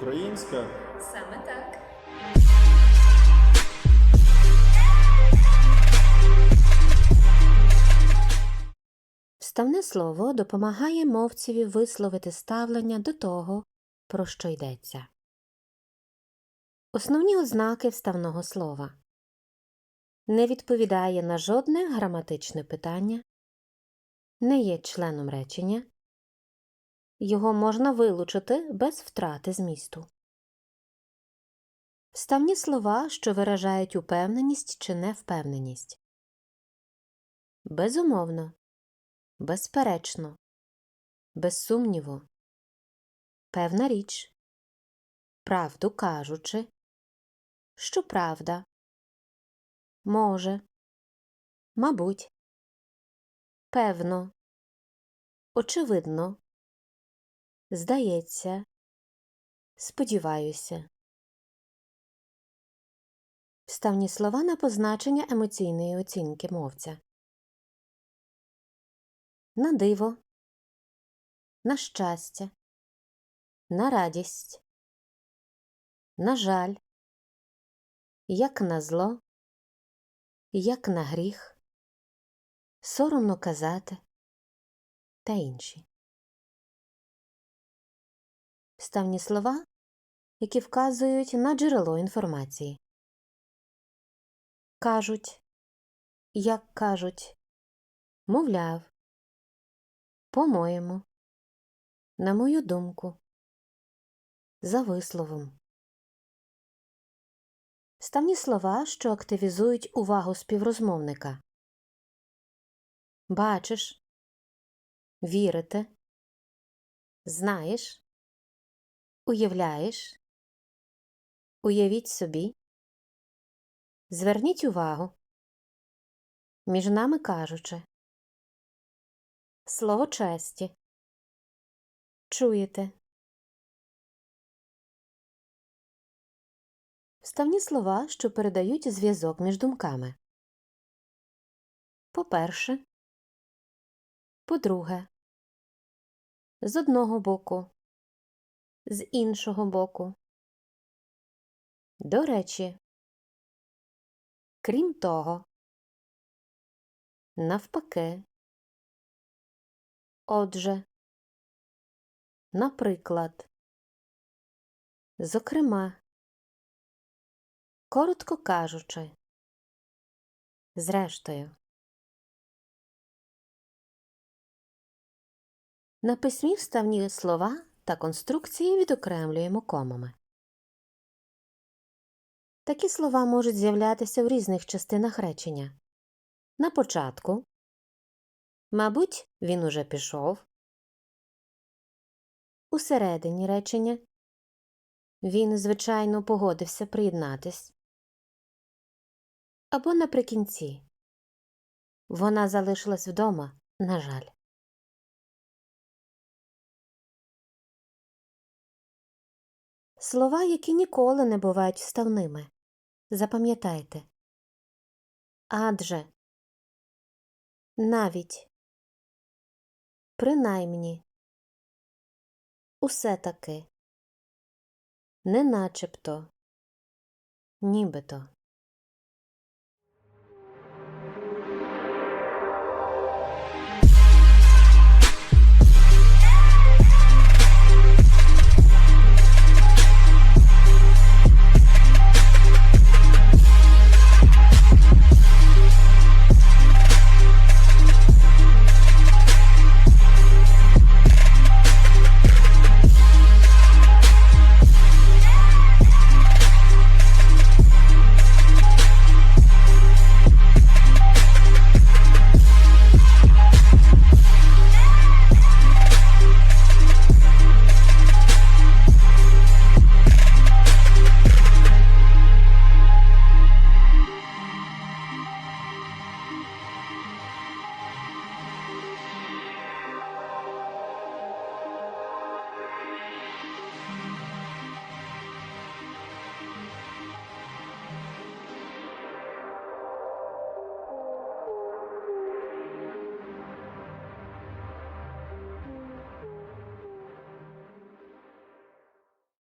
українська. Саме так. Вставне слово допомагає мовцеві висловити ставлення до того, про що йдеться. Основні ознаки вставного слова не відповідає на жодне граматичне питання, не є членом речення, його можна вилучити без втрати змісту. Вставні слова, що виражають упевненість чи невпевненість. Безумовно, безперечно, без сумніву, певна річ, правду кажучи, що правда, може, мабуть, певно, очевидно, здається, сподіваюся. Вставні слова на позначення емоційної оцінки мовця. На диво, на щастя, на радість, на жаль, як на зло, як на гріх, соромно казати. Та інші. Вставні слова, які вказують на джерело інформації. Кажуть, як кажуть, мовляв, по-моєму, на мою думку, за висловом. Вставні слова, що активізують увагу співрозмовника. Бачиш, вірите, знаєш, уявляєш, уявіть собі, зверніть увагу, між нами кажучи, слово честі. Чуєте. Вставні слова, що передають зв'язок між думками. По-перше, по-друге, з одного боку, з іншого боку. До речі, крім того, навпаки. Отже, наприклад, зокрема, коротко кажучи, зрештою. На письмі вставні слова та конструкції відокремлюємо комами. Такі слова можуть з'являтися в різних частинах речення. На початку Мабуть, він уже пішов. Усередині речення він, звичайно, погодився приєднатись. Або наприкінці вона залишилась вдома, на жаль. Слова, які ніколи не бувають вставними. Запам'ятайте. Адже навіть Принаймні, усе таки, не начебто, нібито.